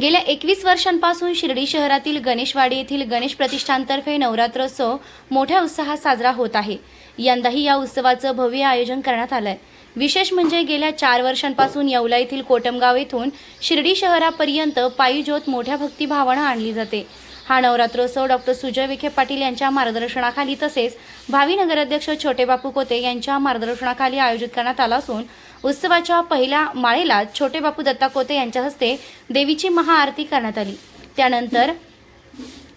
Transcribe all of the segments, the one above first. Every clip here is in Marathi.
गेल्या एकवीस वर्षांपासून शिर्डी शहरातील गणेशवाडी येथील गणेश प्रतिष्ठानतर्फे नवरात्रोत्सव मोठ्या उत्साहात साजरा होत आहे. यंदाही या उत्सवाचं भव्य आयोजन करण्यात आलंय. विशेष म्हणजे गेल्या चार वर्षांपासून येवला येथील कोटमगाव येथून शिर्डी शहरापर्यंत पायी ज्योत मोठ्या भक्तिभावानं आणली जाते. हा नवरात्रोत्सव डॉक्टर सुजय विखे पाटील यांच्या मार्गदर्शनाखाली तसेच भावी नगराध्यक्ष छोटे बापू कोते यांच्या मार्गदर्शनाखाली आयोजित करण्यात आला असून उत्सवाच्या पहिल्या माळेला छोटे बापू दत्ता कोते यांच्या हस्ते देवीची महाआरती करण्यात आली. त्यानंतर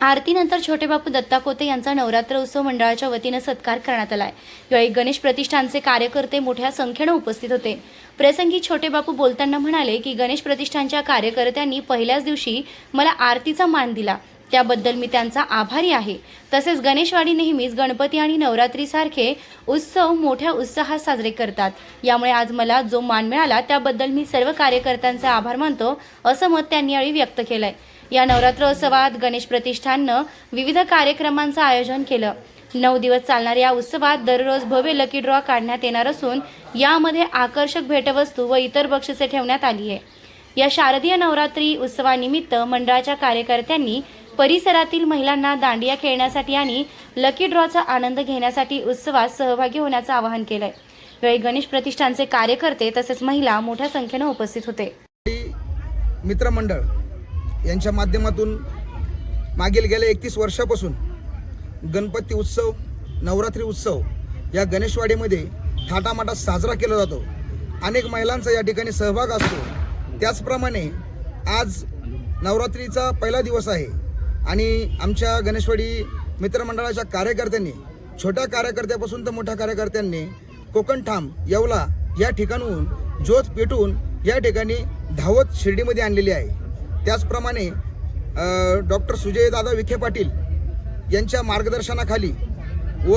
आरतीनंतर छोटे बापू दत्ता कोते यांचा नवरात्र उत्सव मंडळाच्या वतीनं सत्कार करण्यात आलाय. यावेळी गणेश प्रतिष्ठानचे कार्यकर्ते मोठ्या संख्येनं उपस्थित होते. प्रसंगी छोटे बापू बोलताना म्हणाले की गणेश प्रतिष्ठानच्या कार्यकर्त्यांनी पहिल्याच दिवशी मला आरतीचा मान दिला. त्याबद्दल मी त्यांचा आभारी आहे. तसेच गणेशवाडी नेहमीच गणपती आणि नवरात्रीसारखे उत्सव मोठ्या उत्साहात साजरे करतात. यामुळे आज मला जो मान मिळाला त्याबद्दल मी सर्व कार्यकर्त्यांचा आभार मानतो असं मत त्यांनी यावेळी व्यक्त केलंय. या नवरात्रोत्सवात गणेश प्रतिष्ठाननं विविध कार्यक्रमांचं आयोजन केलं. नऊ दिवस चालणाऱ्या या उत्सवात दररोज भव्य लकी ड्रॉ काढण्यात येणार असून यामध्ये आकर्षक भेटवस्तू व इतर बक्षिसे ठेवण्यात आली आहे. या शारदीय नवरात्री उत्सवानिमित्त मंडळाच्या कार्यकर्त्यांनी परिसरातील महिलांना दांडिया खेळण्यासाठी आणि लकी ड्रॉचा आनंद घेण्यासाठी उत्सवात सहभागी होण्याचं आवाहन केलंय. यावेळी गणेश प्रतिष्ठानचे कार्यकर्ते तसेच महिला मोठ्या संख्येनं उपस्थित होते. मित्रमंडळ यांच्या माध्यमातून मागील गेल्या एकतीस वर्षापासून गणपती उत्सव नवरात्री उत्सव या गणेशवाडीमध्ये थाटामाटात साजरा केला जातो. अनेक महिलांचा या ठिकाणी सहभाग असतो. त्याचप्रमाणे आज नवरात्रीचा पहिला दिवस आहे. आणि आमच्या गणेशवाडी मित्रमंडळाच्या कार्यकर्त्यांनी छोट्या कार्यकर्त्यापासून तर मोठ्या कार्यकर्त्यांनी कोकणठाम येवला या ठिकाणून ज्योत पेटून या ठिकाणी धावत शिर्डीमध्ये आणलेली आहे. त्याचप्रमाणे डॉक्टर सुजयदादा विखे पाटील यांच्या मार्गदर्शनाखाली व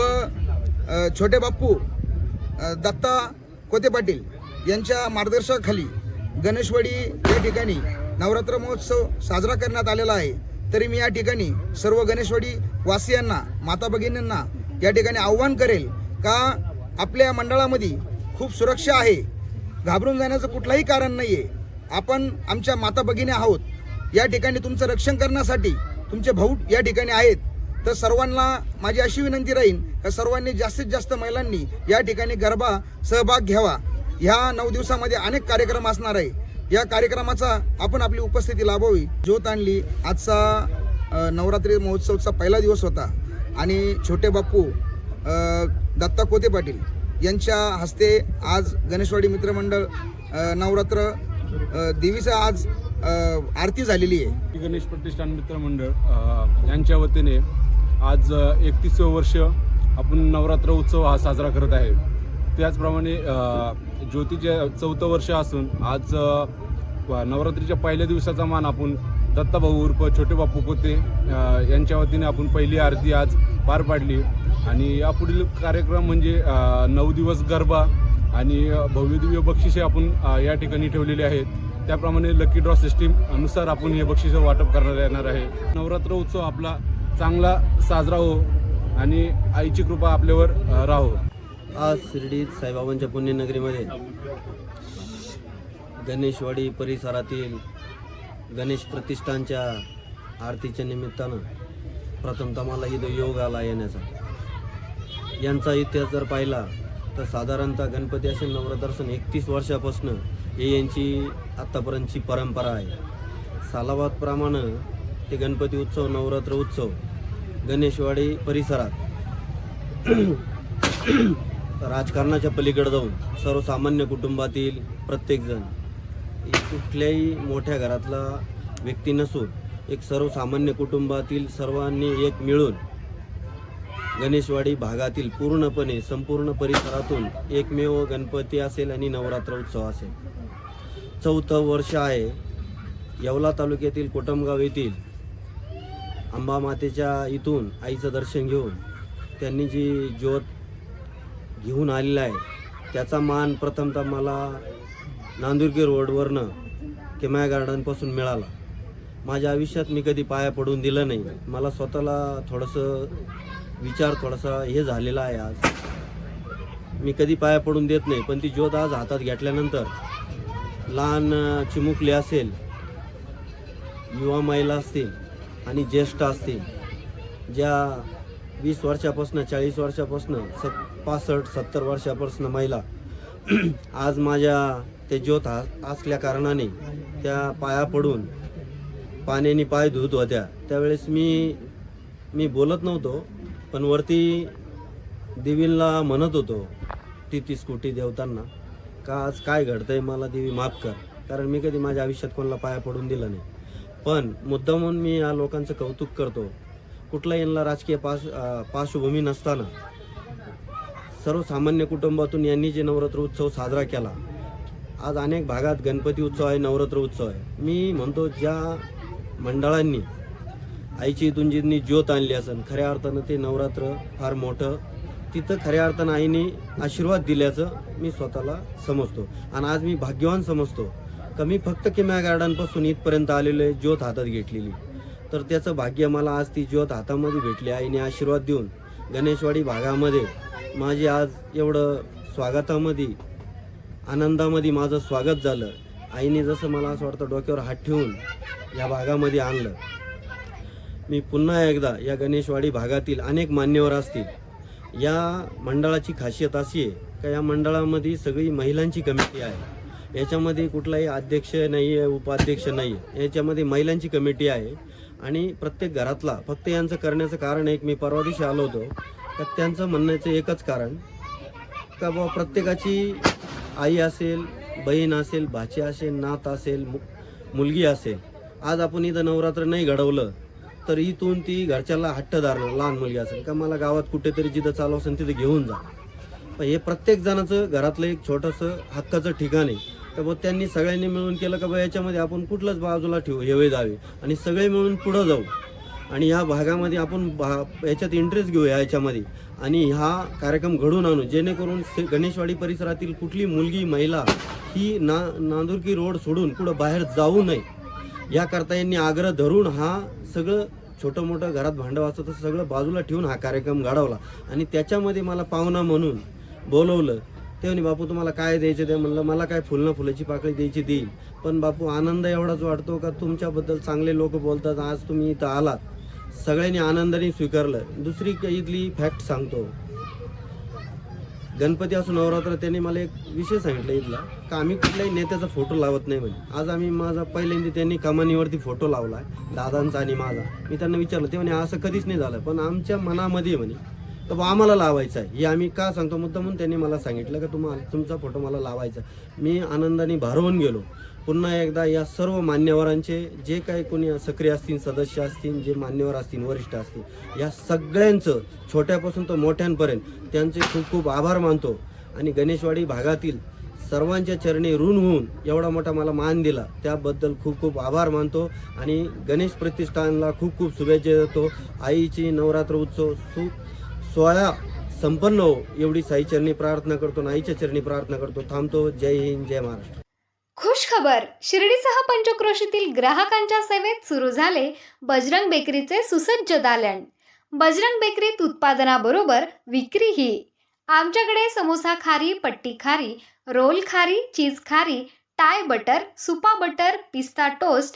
छोटे बाप्पू दत्ता कोते पाटील यांच्या मार्गदर्शनाखाली गणेशवाडी या ठिकाणी नवरात्र महोत्सव साजरा करण्यात आलेला आहे. तरी मी या ठिकाणी सर्व गणेशवाडी वासियांना माता भगिनींना या ठिकाणी आव्हान करेल का आपल्या मंडळामध्ये खूप सुरक्षा आहे. घाबरून जाण्याचं कुठलंही कारण नाही आहे आपण आमच्या माता भगिनी आहोत. या ठिकाणी तुमचं रक्षण करण्यासाठी तुमचे भाऊ या ठिकाणी आहेत. तर सर्वांना माझी अशी विनंती राहील का सर्वांनी जास्तीत जास्त महिलांनी या ठिकाणी गरबा सहभाग घ्यावा. ह्या नऊ दिवसामध्ये अनेक कार्यक्रम असणार आहे. या कार्यक्रमाचा आपण आपली उपस्थिती लाभावी. ज्योत आणली. आजचा नवरात्री महोत्सवचा पहिला दिवस होता. आणि छोटे बाप्पू दत्ता कोते पाटील यांच्या हस्ते आज गणेशवाडी मित्रमंडळ नवरात्र देवीचा देवीचं आज आरती झालेली आहे. गणेश प्रतिष्ठान मित्रमंडळ यांच्या वतीने आज एकतीसवं वर्ष आपण नवरात्र उत्सव हा साजरा करत आहे. त्याचप्रमाणे ज्योतीचे चौथं वर्ष असून आज नवरात्रीच्या पहिल्या दिवसाचा मान आपण दत्ताभाऊ उर्फ छोटे बापू कोते यांच्या वतीने आपण पहिली आरती आज पार पाडली. आणि यापुढील कार्यक्रम म्हणजे नऊ दिवस गरबा आणि भव्यदिव्य बक्षिसे आपण या ठिकाणी ठेवलेली आहेत. त्याप्रमाणे लकी ड्रॉ सिस्टीम अनुसार आपण हे बक्षिसं वाटप करण्यात येणार आहे. नवरात्र उत्सव आपला चांगला साजरा हो आणि आईची कृपा आपल्यावर राहो. आज शिर्डीत साईबाबांच्या पुण्यनगरीमध्ये गणेशवाडी परिसरातील गणेश प्रतिष्ठानच्या आरतीच्या निमित्तानं प्रथमतः मला इथं योग आला येण्याचा. यांचा इतिहास जर पाहिला तर साधारणतः गणपती असे नवरदर्शन एकतीस वर्षापासून हे यांची आत्तापर्यंतची परंपरा आहे. सालाबादप्रमाणे ते गणपती उत्सव नवरात्र उत्सव गणेशवाडी परिसरात राजकारणाच्या पलीकडे जाऊन सर्वसामान्य कुटुंबातील प्रत्येकजण एक कुठल्याही मोठ्या घरातला व्यक्ती नसून एक सर्वसामान्य कुटुंबातील सर्वांनी एक मिळून गणेशवाडी भागातील पूर्णपणे संपूर्ण परिसरातून एकमेव गणपती असेल आणि नवरात्र उत्सव असेल. चौथं वर्ष आहे. येवला तालुक्यातील कोटमगाव येथील अंबा मातेच्या इथून आईचं दर्शन घेऊन त्यांनी जी ज्योत घेऊन आलेला आहे. त्याचा मान प्रथमतः मला नांदुरगी रोडवरनं किमाया गार्डनपासून मिळाला. माझ्या आयुष्यात मी कधी पाया पडून दिलं नाही. मला स्वतःला थोडंसं विचार थोडासा हे झालेला आहे आज. मी कधी पाया पडून देत नाही पण ती ज्योत आज हातात घेतल्यानंतर लहान चिमुकली असेल युवा महिला असतील आणि ज्येष्ठ असतील ज्या वीस वर्षापासून चाळीस वर्षापासून सत पासष्ट सत्तर वर्षापासून महिला. आज माझ्या ते ज्योत असल्या कारणाने त्या पाया पडून पाण्याने पाय धुत होत्या. त्यावेळेस मी मी बोलत नव्हतो पण वरती देवीला म्हणत होतो ती ती स्कूटी देवताना का आज काय घडतंय मला देवी माफ कर. कारण मी कधी माझ्या आयुष्यात कोणाला पाया पडून दिलं नाही. पण मुद्दा म्हणून मी या लोकांचं कौतुक करतो. कुठला यांना राजकीय पाश पार्श्वभूमी नसताना सर्वसामान्य कुटुंबातून यांनी जे नवरात्र उत्सव साजरा केला आज अनेक भागात गणपती उत्सव आहे नवरात्र उत्सव आहे. मी म्हणतो ज्या मंडळांनी आईची इथून ज्योत आणली असेल खऱ्या अर्थानं ते नवरात्र फार मोठं तिथं खऱ्या अर्थानं आईने आशीर्वाद दिल्याचं मी स्वतःला समजतो. आणि आज मी भाग्यवान समजतो. का मी फक्त किम्या गार्डनपासून इथपर्यंत आलेलो आहे ज्योत हातात घेतलेली. तर त्याचं भाग्य मला आज ती ज्योत हातामध्ये भेटली आईने आशीर्वाद देऊन गणेशवाडी भागामध्ये माझी आज एवढं स्वागतामध्ये आनंदामध्ये माझं स्वागत झालं. आईने जसं मला असं वाटतं डोक्यावर हात ठेवून या भागामध्ये आणलं. मी पुन्हा एकदा या गणेशवाडी भागातील अनेक मान्यवर असतील. या मंडळाची खासियत अशी आहे का या मंडळामध्ये सगळी महिलांची कमिटी आहे. याच्यामध्ये कुठलाही अध्यक्ष नाही आहे उपाध्यक्ष नाही आहे याच्यामध्ये महिलांची कमिटी आहे. आणि प्रत्येक घरातला फक्त यांचं करण्याचं कारण एक मी परवा दिवशी आलो होतो. तर त्यांचं म्हणण्याचं एकच कारण का बाबा प्रत्येकाची आई असेल बहीण असेल भाची असेल नात असेल मु- मुलगी असेल. आज आपण इथं नवरात्र नाही घडवलं तर इथून ती घरच्याला हट्ट धरणार लहान मुलगी असेल. का मला गावात कुठेतरी जिथं चालू असेल तिथं घेऊन जा. पण हे प्रत्येक जणाचं घरातलं एक छोटंसं हक्काचं ठिकाण आहे. तर मग त्यांनी सगळ्यांनी मिळून केलं का बा याच्यामध्ये आपण कुठलंच बाजूला ठेवू हेवे जावे. आणि सगळे मिळून पुढं जाऊ. आणि ह्या भागामध्ये आपण भा याच्यात इंटरेस्ट घेऊया याच्यामध्ये आणि हा कार्यक्रम घडून आणू. जेणेकरून गणेशवाडी परिसरातील कुठली मुलगी महिला ही ना नांदुरकी रोड सोडून कुठं बाहेर जाऊ नये. याकरता यांनी आग्रह धरून हा सगळं छोटं मोठं घरात भांडं वाचतं सगळं बाजूला ठेवून हा कार्यक्रम घडवला. आणि त्याच्यामध्ये मला पाहुणा म्हणून बोलवलं. ते म्हणे बापू तुम्हाला काय द्यायचं ते? म्हणलं मला काय फुलं फुलाची पाकळी द्यायची देईल. पण बापू आनंद एवढाच वाटतो का? तुमच्याबद्दल चांगले लोक बोलतात. आज तुम्ही इथं आलात. सगळ्यांनी आनंदाने स्वीकारलं. दुसरी इथली फॅक्ट सांगतो. गणपती असो नवरात्र त्यांनी मला एक विषय सांगितलं इथला. का आम्ही कुठल्याही नेत्याचा फोटो लावत नाही म्हणे. आज आम्ही माझा पहिल्यांदा त्यांनी कमानीवरती फोटो लावला दादांचा आणि माझा. मी त्यांना विचारलं ते म्हणे असं कधीच नाही झालं. पण आमच्या मनामध्ये म्हणे तर बुवा आम्हाला लावायचा आहे. हे आम्ही का सांगतो? मुद्दा म्हणून त्यांनी मला सांगितलं का तुम्हाला तुमचा फोटो मला लावायचा मी आनंदाने भारवून गेलो. पुन्हा एकदा या सर्व मान्यवरांचे जे काही कोणी सक्रिय असतील सदस्य असतील जे मान्यवर असतील वरिष्ठ असतील या सगळ्यांचं छोट्यापासून तर मोठ्यांपर्यंत त्यांचे खूप खूप आभार मानतो. आणि गणेशवाडी भागातील सर्वांच्या चरणी ऋण होऊन एवढा मोठा मला मान दिला त्याबद्दल खूप खूप आभार मानतो. आणि गणेश प्रतिष्ठानला खूप खूप शुभेच्छा देतो. आईची नवरात्र उत्सव सुख सोहळा संपन्न हो. एवढी साईचरणी प्रार्थना करतो नाईच्या चरणी प्रार्थना करतो. थांबतो. जय हिंद जय महाराष्ट्र. खुश खबर. शिर्डीसह पंचक्रोशीतील ग्राहकांच्या सेवेत सुरू झाले बजरंग बेकरीचे सुसज्ज दालन. बजरंग बेकरीत उत्पादनाबरोबर विक्रीही. आमच्याकडे समोसा खारी पट्टी खारी रोल खारी चीज खारी टाय बटर सुपा बटर पिस्ता टोस्ट